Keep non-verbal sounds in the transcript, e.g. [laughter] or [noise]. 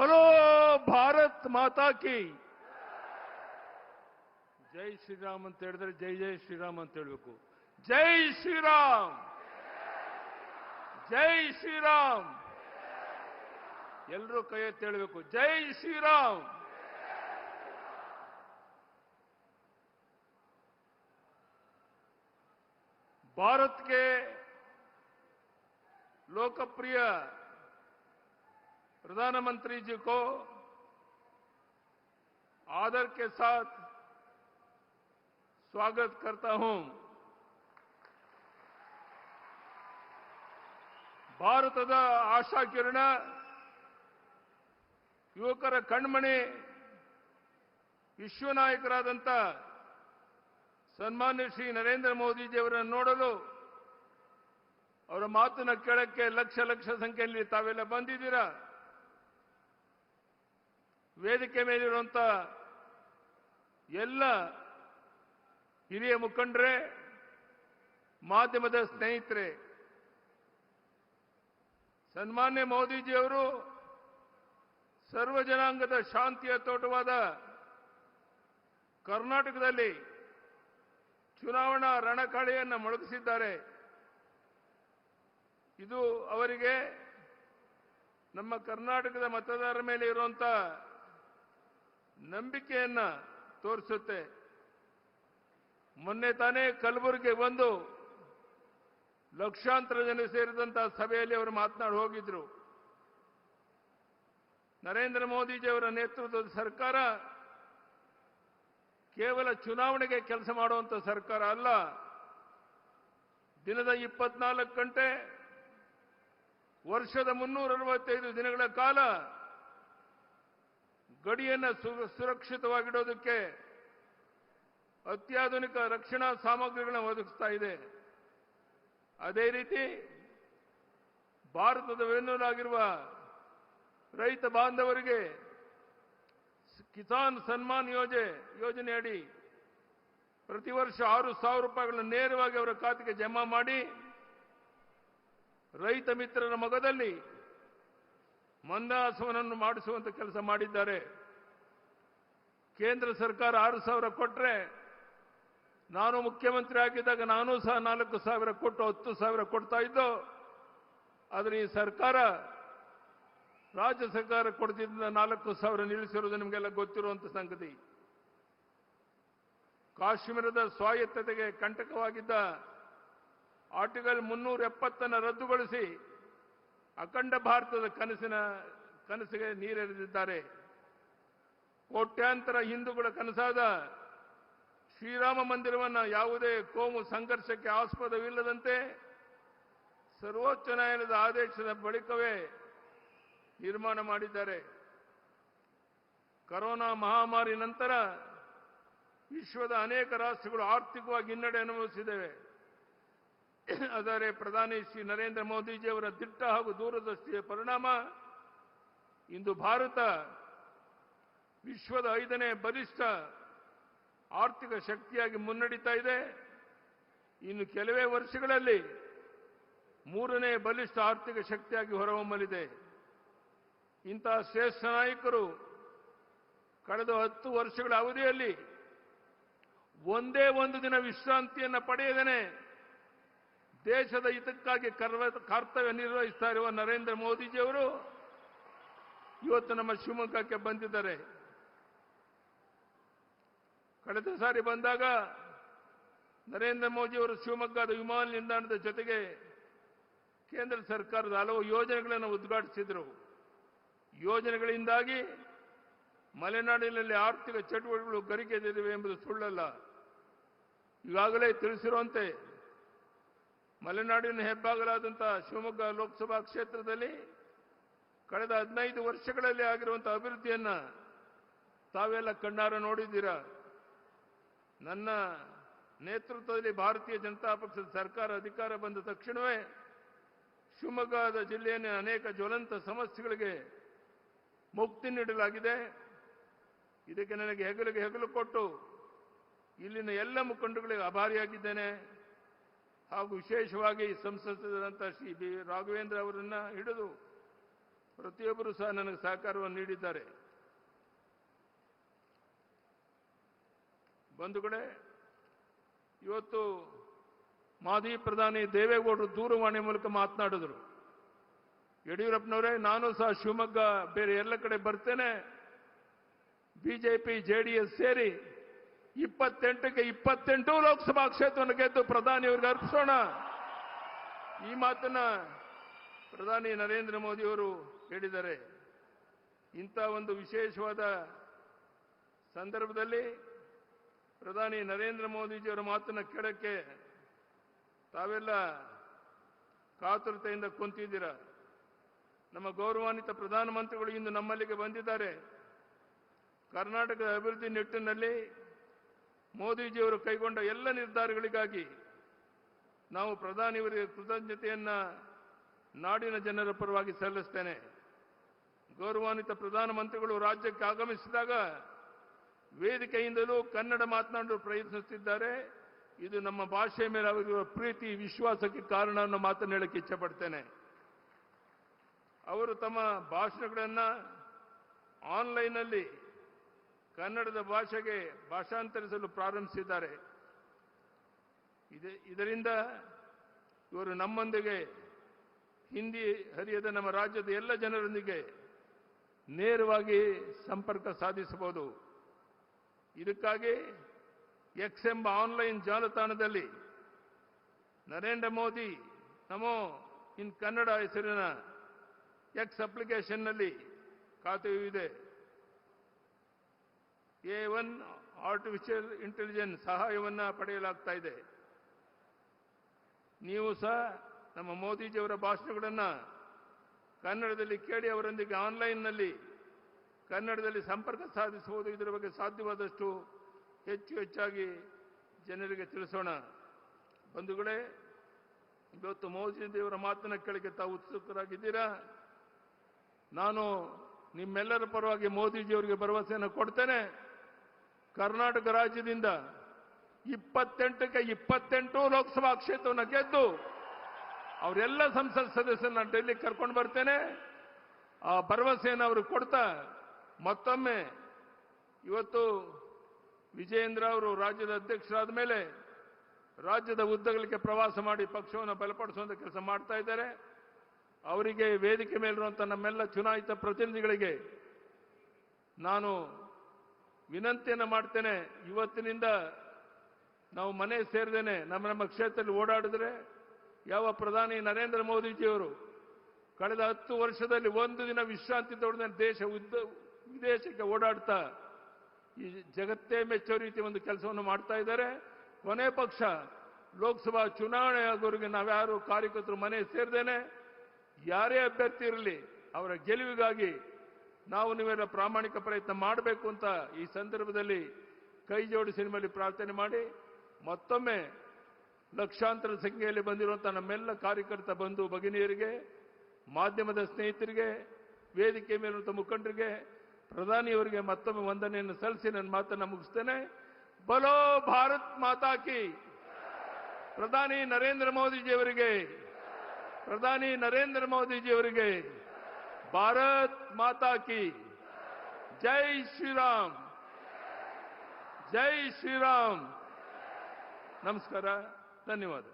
Hello Bharat Mata ಕಿ. ಜೈ ಶ್ರೀರಾಮ್ ಅಂತ ಹೇಳಿದ್ರೆ ಜೈ ಜೈ ಶ್ರೀರಾಮ್ ಅಂತ ಹೇಳಬೇಕು. ಜೈ ಶ್ರೀರಾಮ್. ಜೈ ಶ್ರೀರಾಮ್. ಎಲ್ಲರೂ ಕೈ ಎತ್ತಿ ಹೇಳಬೇಕು. ಜೈ ಶ್ರೀರಾಮ್. ಭಾರತ್ಗೆ ಲೋಕಪ್ರಿಯ प्रधानमंत्री जी को आदर के साथ स्वागत करता हूं ಭಾರತದ ಆಶಾ ಕಿರಣ ಯುವಕರ ಕಣ್ಮಣಿ ವಿಶ್ವ ನಾಯಕರಾದಂಥ ಸನ್ಮಾನ್ಯ ಶ್ರೀ ನರೇಂದ್ರ ಮೋದಿಜಿಯವರನ್ನು ನೋಡಲು ಅವರ ಮಾತನ್ನ ಕೇಳಕ್ಕೆ ಲಕ್ಷ ಲಕ್ಷ ಸಂಖ್ಯೆಯಲ್ಲಿ ತಾವೆಲ್ಲ ಬಂದಿದ್ದೀರಾ ವೇದಿಕೆ ಮೇಲಿರುವಂತ ಎಲ್ಲ ಹಿರಿಯ ಮುಖಂಡರೇ, ಮಾಧ್ಯಮದ ಸ್ನೇಹಿತರೆ, ಸನ್ಮಾನ್ಯ ಮೋದಿಜಿಯವರು ಸರ್ವ ಜನಾಂಗದ ಶಾಂತಿಯ ತೋಟವಾದ ಕರ್ನಾಟಕದಲ್ಲಿ ಚುನಾವಣಾ ರಣಕಾಳಿಯನ್ನು ಮೊಳಗಿಸಿದ್ದಾರೆ. ಇದು ಅವರಿಗೆ ನಮ್ಮ ಕರ್ನಾಟಕದ ಮತದಾರರ ಮೇಲೆ ಇರುವಂತ ನಂಬಿಕೆಯನ್ನ ತೋರಿಸುತ್ತೆ. ಮೊನ್ನೆ ತಾನೇ ಕಲಬುರಗಿ ಬಂದು ಲಕ್ಷಾಂತರ ಜನ ಸೇರಿದಂತಹ ಸಭೆಯಲ್ಲಿ ಅವರು ಮಾತನಾಡಿ ಹೋಗಿದ್ರು. ನರೇಂದ್ರ ಮೋದಿಜಿಯವರ ನೇತೃತ್ವದ ಸರ್ಕಾರ ಕೇವಲ ಚುನಾವಣೆಗೆ ಕೆಲಸ ಮಾಡುವಂತ ಸರ್ಕಾರ ಅಲ್ಲ. ದಿನದ ಇಪ್ಪತ್ನಾಲ್ಕು ಗಂಟೆ ವರ್ಷದ ಮುನ್ನೂರ ಅರವತ್ತೈದು ದಿನಗಳ ಕಾಲ ಗಡಿಯನ್ನು ಸುರಕ್ಷಿತವಾಗಿಡೋದಕ್ಕೆ ಅತ್ಯಾಧುನಿಕ ರಕ್ಷಣಾ ಸಾಮಗ್ರಿಗಳನ್ನು ಒದಗಿಸ್ತಾ ಇದೆ. ಅದೇ ರೀತಿ ಭಾರತದ ಬೆನ್ನೆಲುಬಾಗಿರುವ ರೈತ ಬಾಂಧವರಿಗೆ ಕಿಸಾನ್ ಸನ್ಮಾನ್ ಯೋಜನೆ ಯೋಜನೆಯಡಿ ಪ್ರತಿ ವರ್ಷ ಆರು ಸಾವಿರ ರೂಪಾಯಿಗಳನ್ನು ನೇರವಾಗಿ ಅವರ ಖಾತೆಗೆ ಜಮಾ ಮಾಡಿ ರೈತ ಮಿತ್ರರ ಮೊಗದಲ್ಲಿ ಮಂದಾಸವನನ್ನು ಮಾಡಿಸುವಂತ ಕೆಲಸ ಮಾಡಿದ್ದಾರೆ. ಕೇಂದ್ರ ಸರ್ಕಾರ ಆರು ಸಾವಿರ ಕೊಟ್ಟರೆ ನಾನು ಮುಖ್ಯಮಂತ್ರಿ ಆಗಿದ್ದಾಗ ನಾನು ಸಹ ನಾಲ್ಕು ಸಾವಿರ ಕೊಟ್ಟು ಹತ್ತು ಸಾವಿರ ಕೊಡ್ತಾ ಇದ್ದು, ಆದರೆ ಈ ಸರ್ಕಾರ ರಾಜ್ಯ ಸರ್ಕಾರ ಕೊಡ್ತಿದ್ದ ನಾಲ್ಕು ಸಾವಿರ ನಿಲ್ಲಿಸಿರುವುದು ನಿಮಗೆಲ್ಲ ಗೊತ್ತಿರುವಂತ ಸಂಗತಿ. ಕಾಶ್ಮೀರದ ಸ್ವಾಯತ್ತತೆಗೆ ಕಂಟಕವಾಗಿದ್ದ ಆರ್ಟಿಕಲ್ ಮುನ್ನೂರ ಎಪ್ಪತ್ತನ್ನು ರದ್ದುಗೊಳಿಸಿ ಅಖಂಡ ಭಾರತದ ಕನಸಿನ, ಕನಸಿಗೆ ನೀರೆರೆದಿದ್ದಾರೆ. ಕೋಟ್ಯಾಂತರ ಹಿಂದೂಗಳ ಕನಸಾದ ಶ್ರೀರಾಮ ಮಂದಿರವನ್ನು ಯಾವುದೇ ಕೋಮು ಸಂಘರ್ಷಕ್ಕೆ ಆಸ್ಪದವಿಲ್ಲದಂತೆ ಸರ್ವೋಚ್ಚ ನ್ಯಾಯಾಲಯದ ಆದೇಶದ ಬಳಿಕವೇ ನಿರ್ಮಾಣ ಮಾಡಿದ್ದಾರೆ. ಕರೋನಾ ಮಹಾಮಾರಿ ನಂತರ ವಿಶ್ವದ ಅನೇಕ ರಾಷ್ಟ್ರಗಳು ಆರ್ಥಿಕವಾಗಿ ಹಿನ್ನಡೆ ಅನುಭವಿಸಿದ್ದೇವೆ [coughs] ಆದರೆ ಪ್ರಧಾನಿ ಶ್ರೀ ನರೇಂದ್ರ ಮೋದಿಜಿಯವರ ದಿಟ್ಟ ಹಾಗೂ ದೂರದೃಷ್ಟಿಯ ಪರಿಣಾಮ ಇಂದು ಭಾರತ ವಿಶ್ವದ ಐದನೇ ಬಲಿಷ್ಠ ಆರ್ಥಿಕ ಶಕ್ತಿಯಾಗಿ ಮುನ್ನಡೀತಾ ಇದೆ. ಇನ್ನು ಕೆಲವೇ ವರ್ಷಗಳಲ್ಲಿ ಮೂರನೇ ಬಲಿಷ್ಠ ಆರ್ಥಿಕ ಶಕ್ತಿಯಾಗಿ ಹೊರಹೊಮ್ಮಲಿದೆ. ಇಂತಹ ಶ್ರೇಷ್ಠ ನಾಯಕರು ಕಳೆದ ಹತ್ತು ವರ್ಷಗಳ ಅವಧಿಯಲ್ಲಿ ಒಂದೇ ಒಂದು ದಿನ ವಿಶ್ರಾಂತಿಯನ್ನು ಪಡೆಯದೇನೆ ದೇಶದ ಹಿತಕ್ಕಾಗಿ ಕರ್ತವ್ಯ ನಿರ್ವಹಿಸ್ತಾ ಇರುವ ನರೇಂದ್ರ ಮೋದಿಜಿಯವರು ಇವತ್ತು ನಮ್ಮ ಶಿವಮೊಗ್ಗಕ್ಕೆ ಬಂದಿದ್ದಾರೆ. ಕಳೆದ ಸಾರಿ ಬಂದಾಗ ನರೇಂದ್ರ ಮೋದಿಯವರು ಶಿವಮೊಗ್ಗದ ವಿಮಾನ ನಿಲ್ದಾಣದ ಜೊತೆಗೆ ಕೇಂದ್ರ ಸರ್ಕಾರದ ಹಲವು ಯೋಜನೆಗಳನ್ನು ಉದ್ಘಾಟಿಸಿದರು. ಯೋಜನೆಗಳಿಂದಾಗಿ ಮಲೆನಾಡಿನಲ್ಲಿ ಆರ್ಥಿಕ ಚಟುವಟಿಕೆಗಳು ಗರಿಕೆದಿವೆ ಎಂಬುದು ಸುಳ್ಳಲ್ಲ. ಈಗಾಗಲೇ ತಿಳಿಸಿರುವಂತೆ ಮಲೆನಾಡಿನ ಹೆಬ್ಬಾಗಲಾದಂಥ ಶಿವಮೊಗ್ಗ ಲೋಕಸಭಾ ಕ್ಷೇತ್ರದಲ್ಲಿ ಕಳೆದ ಹದಿನೈದು ವರ್ಷಗಳಲ್ಲಿ ಆಗಿರುವಂಥ ಅಭಿವೃದ್ಧಿಯನ್ನು ತಾವೆಲ್ಲ ಕಣ್ಣಾರ ನೋಡಿದ್ದೀರಾ? ನನ್ನ ನೇತೃತ್ವದಲ್ಲಿ ಭಾರತೀಯ ಜನತಾ ಪಕ್ಷದ ಸರ್ಕಾರ ಅಧಿಕಾರ ಬಂದ ತಕ್ಷಣವೇ ಶಿವಮೊಗ್ಗದ ಜಿಲ್ಲೆಯ ಅನೇಕ ಜ್ವಲಂತ ಸಮಸ್ಯೆಗಳಿಗೆ ಮುಕ್ತಿ ನೀಡಲಾಗಿದೆ. ಇದಕ್ಕೆ ನನಗೆ ಹೆಗಲಿಗೆ ಹೆಗಲು ಕೊಟ್ಟು ಇಲ್ಲಿನ ಎಲ್ಲ ಮುಖಂಡಗಳಿಗೆ ಆಭಾರಿಯಾಗಿದ್ದೇನೆ. ಹಾಗೂ ವಿಶೇಷವಾಗಿ ಸಂಸದರಾದಂಥ ಶ್ರೀ ಬಿ ರಾಘವೇಂದ್ರ ಅವರನ್ನ ಹಿಡಿದು ಪ್ರತಿಯೊಬ್ಬರು ಸಹ ನನಗೆ ಸಹಕಾರವನ್ನು ನೀಡಿದ್ದಾರೆ. ಬಂಧುಗಳೇ ಇವತ್ತು ಮಾಜಿ ಪ್ರಧಾನಿ ದೇವೇಗೌಡರು ದೂರವಾಣಿ ಮೂಲಕ ಮಾತನಾಡಿದರು. ಯಡಿಯೂರಪ್ಪನವರೇ, ನಾನು ಸಹ ಶಿವಮೊಗ್ಗ ಬೇರೆ ಎಲ್ಲ ಕಡೆ ಬರ್ತೇನೆ. ಬಿಜೆಪಿ, ಜೆಡಿಎಸ್ ಸೇರಿ ಇಪ್ಪತ್ತೆಂಟಕ್ಕೆ ಇಪ್ಪತ್ತೆಂಟು ಲೋಕಸಭಾ ಕ್ಷೇತ್ರವನ್ನು ಗೆದ್ದು ಪ್ರಧಾನಿಯವ್ರಿಗೆ ಅರ್ಪಿಸೋಣ. ಈ ಮಾತನ್ನ ಪ್ರಧಾನಿ ನರೇಂದ್ರ ಮೋದಿಯವರು ಹೇಳಿದ್ದಾರೆ. ಇಂಥ ಒಂದು ವಿಶೇಷವಾದ ಸಂದರ್ಭದಲ್ಲಿ ಪ್ರಧಾನಿ ನರೇಂದ್ರ ಮೋದಿಜಿಯವರ ಮಾತನ್ನ ಕೇಳಕ್ಕೆ ತಾವೆಲ್ಲ ಕಾತುರತೆಯಿಂದ ಕುಂತಿದ್ದೀರ. ನಮ್ಮ ಗೌರವಾನ್ವಿತ ಪ್ರಧಾನಮಂತ್ರಿಗಳು ಇಂದು ನಮ್ಮಲ್ಲಿಗೆ ಬಂದಿದ್ದಾರೆ. ಕರ್ನಾಟಕದ ಅಭಿವೃದ್ಧಿ ನಿಟ್ಟಿನಲ್ಲಿ ಮೋದಿಜಿಯವರು ಕೈಗೊಂಡ ಎಲ್ಲ ನಿರ್ಧಾರಗಳಿಗಾಗಿ ನಾವು ಪ್ರಧಾನಿಯವರಿಗೆ ಕೃತಜ್ಞತೆಯನ್ನ ನಾಡಿನ ಜನರ ಪರವಾಗಿ ಸಲ್ಲಿಸ್ತೇನೆ. ಗೌರವಾನ್ವಿತ ಪ್ರಧಾನಮಂತ್ರಿಗಳು ರಾಜ್ಯಕ್ಕೆ ಆಗಮಿಸಿದಾಗ ವೇದಿಕೆಯಿಂದಲೂ ಕನ್ನಡ ಮಾತನಾಡಲು ಪ್ರಯತ್ನಿಸುತ್ತಿದ್ದಾರೆ. ಇದು ನಮ್ಮ ಭಾಷೆಯ ಮೇಲೆ ಅವರಿರುವ ಪ್ರೀತಿ, ವಿಶ್ವಾಸಕ್ಕೆ ಕಾರಣ ಅನ್ನೋ ಮಾತನ್ನು ಹೇಳಕ್ಕೆ ಇಚ್ಛಪಡ್ತೇನೆ. ಅವರು ತಮ್ಮ ಭಾಷಣಗಳನ್ನು ಆನ್ಲೈನ್ನಲ್ಲಿ ಕನ್ನಡದ ಭಾಷೆಗೆ ಭಾಷಾಂತರಿಸಲು ಪ್ರಾರಂಭಿಸಿದ್ದಾರೆ. ಇದೆ- ಇದರಿಂದ ಇವರು ನಮ್ಮೊಂದಿಗೆ, ಹಿಂದಿ ಹರಿಯದ ನಮ್ಮ ರಾಜ್ಯದ ಎಲ್ಲ ಜನರೊಂದಿಗೆ ನೇರವಾಗಿ ಸಂಪರ್ಕ ಸಾಧಿಸಬಹುದು. ಇದಕ್ಕಾಗಿ ಎಕ್ಸ್ ಎಂಬ ಆನ್ಲೈನ್ ಜಾಲತಾಣದಲ್ಲಿ ನರೇಂದ್ರ ಮೋದಿ ನಮೋ ಇನ್ ಕನ್ನಡ ಹೆಸರಿನ ಎಕ್ಸ್ ಅಪ್ಲಿಕೇಶನ್ನಲ್ಲಿ ಖಾತೆಯೂ ಇದೆ. ಎ ಒನ್ ಆರ್ಟಿಫಿಷಿಯಲ್ ಇಂಟೆಲಿಜೆನ್ಸ್ ಸಹಾಯವನ್ನು ಪಡೆಯಲಾಗ್ತಾ ಇದೆ. ನೀವು ಸಹ ನಮ್ಮ ಮೋದಿಜಿಯವರ ಭಾಷಣಗಳನ್ನು ಕನ್ನಡದಲ್ಲಿ ಕೇಳಿ ಅವರೊಂದಿಗೆ ಆನ್ಲೈನ್ನಲ್ಲಿ ಕನ್ನಡದಲ್ಲಿ ಸಂಪರ್ಕ ಸಾಧಿಸುವುದು ಇದರ ಬಗ್ಗೆ ಸಾಧ್ಯವಾದಷ್ಟು ಹೆಚ್ಚು ಹೆಚ್ಚಾಗಿ ಜನರಿಗೆ ತಿಳಿಸೋಣ. ಬಂಧುಗಳೇ, ಇವತ್ತು ಮೋದಿಜಿಯವರ ಮಾತನ್ನ ಕೇಳಕ್ಕೆ ತಾವು ಉತ್ಸುಕರಾಗಿದ್ದೀರಾ? ನಾನು ನಿಮ್ಮೆಲ್ಲರ ಪರವಾಗಿ ಮೋದಿಜಿಯವರಿಗೆ ಭರವಸೆಯನ್ನು ಕೊಡ್ತೇನೆ. ಕರ್ನಾಟಕ ರಾಜ್ಯದಿಂದ ಇಪ್ಪತ್ತೆಂಟಕ್ಕೆ ಇಪ್ಪತ್ತೆಂಟು ಲೋಕಸಭಾ ಕ್ಷೇತ್ರವನ್ನು ಗೆದ್ದು ಅವರೆಲ್ಲ ಸಂಸತ್ ಸದಸ್ಯರನ್ನ ಡೆಲ್ಲಿ ಕರ್ಕೊಂಡು ಬರ್ತೇನೆ. ಆ ಭರವಸೆಯನ್ನು ಅವರು ಕೊಡ್ತಾ ಮತ್ತೊಮ್ಮೆ ಇವತ್ತು ವಿಜಯೇಂದ್ರ ಅವರು ರಾಜ್ಯದ ಅಧ್ಯಕ್ಷರಾದ ಮೇಲೆ ರಾಜ್ಯದ ಉದ್ದಗಳಿಗೆ ಪ್ರವಾಸ ಮಾಡಿ ಪಕ್ಷವನ್ನು ಬಲಪಡಿಸುವಂತ ಕೆಲಸ ಮಾಡ್ತಾ ಇದ್ದಾರೆ. ಅವರಿಗೆ ವೇದಿಕೆ ಮೇಲಿರುವಂತಹ ನಮ್ಮೆಲ್ಲ ಚುನಾಯಿತ ಪ್ರತಿನಿಧಿಗಳಿಗೆ ನಾನು ವಿನಂತಿಯನ್ನು ಮಾಡ್ತೇನೆ. ಇವತ್ತಿನಿಂದ ನಾವು ಮನೆ ಸೇರಿದೇನೆ ನಮ್ಮ ನಮ್ಮ ಕ್ಷೇತ್ರದಲ್ಲಿ ಓಡಾಡಿದ್ರೆ ಯಾವ ಪ್ರಧಾನಿ ನರೇಂದ್ರ ಮೋದಿಜಿಯವರು ಕಳೆದ ಹತ್ತು ವರ್ಷದಲ್ಲಿ ಒಂದು ದಿನ ವಿಶ್ರಾಂತಿ ತೊಡೆದ ದೇಶ ಉದ್ದ ವಿದೇಶಕ್ಕೆ ಓಡಾಡ್ತಾ ಈ ಜಗತ್ತೇ ಮೆಚ್ಚೋ ರೀತಿ ಒಂದು ಕೆಲಸವನ್ನು ಮಾಡ್ತಾ ಇದ್ದಾರೆ. ಕೊನೆ ಪಕ್ಷ ಲೋಕಸಭಾ ಚುನಾವಣೆ ಆಗೋರಿಗೆ ನಾವ್ಯಾರು ಕಾರ್ಯಕರ್ತರು ಮನೆ ಸೇರಿದೇನೆ, ಯಾರೇ ಅಭ್ಯರ್ಥಿ ಇರಲಿ ಅವರ ಗೆಲುವಿಗಾಗಿ ನಾವು ನೀವೆಲ್ಲ ಪ್ರಾಮಾಣಿಕ ಪ್ರಯತ್ನ ಮಾಡಬೇಕು ಅಂತ ಈ ಸಂದರ್ಭದಲ್ಲಿ ಕೈ ಜೋಡಿಸಿ ನಿಮ್ಮಲ್ಲಿ ಪ್ರಾರ್ಥನೆ ಮಾಡಿ, ಮತ್ತೊಮ್ಮೆ ಲಕ್ಷಾಂತರ ಸಂಖ್ಯೆಯಲ್ಲಿ ಬಂದಿರುವಂತಹ ನಮ್ಮೆಲ್ಲ ಕಾರ್ಯಕರ್ತ ಬಂಧು ಭಗಿನಿಯರಿಗೆ, ಮಾಧ್ಯಮದ ಸ್ನೇಹಿತರಿಗೆ, ವೇದಿಕೆ ಮೇಲಿರುವಂತಹ ಮುಖಂಡರಿಗೆ, ಪ್ರಧಾನಿಯವರಿಗೆ ಮತ್ತೊಮ್ಮೆ ವಂದನೆಯನ್ನು ಸಲ್ಲಿಸಿ ನನ್ನ ಮಾತನ್ನು ಮುಗಿಸ್ತೇನೆ. ಬಲೋ ಭಾರತ್ ಮಾತಾಕಿ ಪ್ರಧಾನಿ ನರೇಂದ್ರ ಮೋದಿಜಿಯವರಿಗೆ ಪ್ರಧಾನಿ ನರೇಂದ್ರ ಮೋದಿಜಿಯವರಿಗೆ ಭಾರತ್ ಮಾತಾ ಕಿ ಜೈ ಶ್ರೀರಾಮ್ ಜೈ ಶ್ರೀರಾಮ್ ನಮಸ್ಕಾರ ಧನ್ಯವಾದ